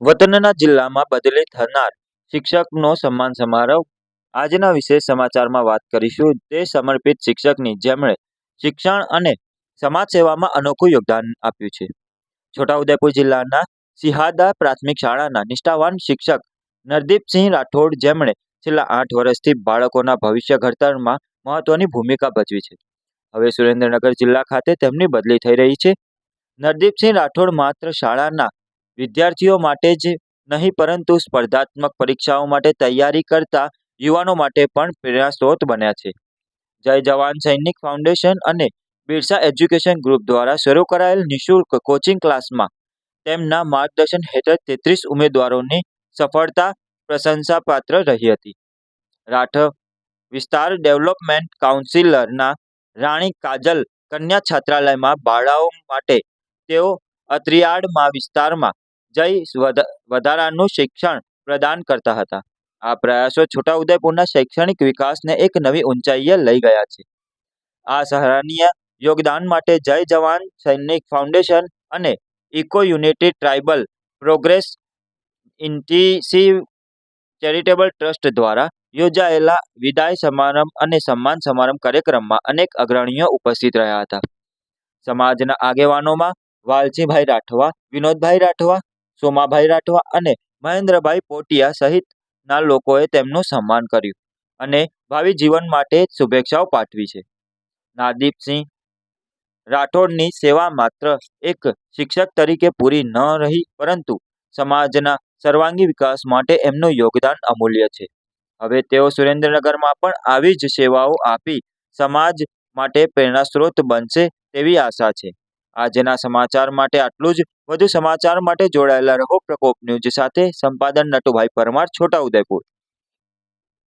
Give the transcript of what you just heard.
વતનના જિલ્લામાં બદલી થનાર શિક્ષકનો સન્માન સમારોહ. આજના વિશેષ સમાચારમાં વાત કરીશું. તે સમર્પિત શિક્ષકની જેમણે શિક્ષણ અને સમાજ સેવામાં અનોખું યોગદાન આપ્યું છે. છોટાઉદેપુર જિલ્લાના સિહાદા પ્રાથમિક શાળાના નિષ્ઠાવાન શિક્ષક નરદીપસિંહ રાઠોડ જેમણે છેલ્લા આઠ વર્ષથી બાળકોના ભવિષ્ય ઘડતરમાં મહત્વની ભૂમિકા ભજવી છે. હવે સુરેન્દ્રનગર જિલ્લા ખાતે તેમની બદલી થઈ રહી છે. નરદીપસિંહ રાઠોડ માત્ર શાળાના વિદ્યાર્થીઓ માટે જ નહીં, પરંતુ સ્પર્ધાત્મક પરીક્ષાઓ માટે તૈયારી કરતા યુવાનો માટે પણ પ્રેરણા સ્ત્રોત બન્યા છે. જય જવાન સૈનિક ફાઉન્ડેશન અને બિરસા એજ્યુકેશન ગ્રુપ દ્વારા શરૂ કરાયેલ નિઃશુલ્ક કોચિંગ ક્લાસમાં તેમના માર્ગદર્શન હેઠળ તેત્રીસ ઉમેદવારોની સફળતા પ્રશંસાપાત્ર રહી હતી. રાઠ વિસ્તાર ડેવલપમેન્ટ કાઉન્સિલરના રાણી કાજલ કન્યા છાત્રાલયમાં બાળાઓ માટે તેઓ અત્રિયાળમાં વિસ્તારમાં જઈ વધ- વધારાનું શિક્ષણ પ્રદાન કરતા હતા. આ પ્રયાસો છોટાઉદેપુરના શૈક્ષણિક વિકાસને એક નવી ઊંચાઈએ લઈ ગયા છે. આ સરાહનીય યોગદાન માટે જય જવાન સૈનિક ફાઉન્ડેશન અને eco unity tribal progress intensive charitable trust દ્વારા યોજાયેલા વિદાય સમારંભ અને સન્માન સમારંભ કાર્યક્રમમાં અનેક અગ્રણીઓ ઉપસ્થિત રહ્યા હતા. સમાજના આગેવાનોમાં વાલજીભાઈ રાઠવા, વિનોદભાઈ રાઠવા સોમાભાઈ રાઠવા અને મહેન્દ્રભાઈ પોટિયા સહિતના લોકોએ તેમનું સન્માન કર્યું અને ભાવિ જીવન માટે શુભેચ્છાઓ પાઠવી છે. નાદીપસિંહ રાઠોડની સેવા માત્ર એક શિક્ષક તરીકે પૂરી ન રહી, પરંતુ સમાજના સર્વાંગી વિકાસ માટે એમનું યોગદાન અમૂલ્ય છે. હવે તેઓ સુરેન્દ્રનગરમાં પણ આવી જ સેવાઓ આપી સમાજ માટે પ્રેરણા સ્ત્રોત બનશે તેવી આશા છે. આજના સમાચાર માટે આટલું જ. વધુ સમાચાર માટે જોડાયેલા રહો પ્રકોપ ન્યૂઝ સાથે સંપાદન નટુભાઈ પરમાર, છોટાઉદેપુર.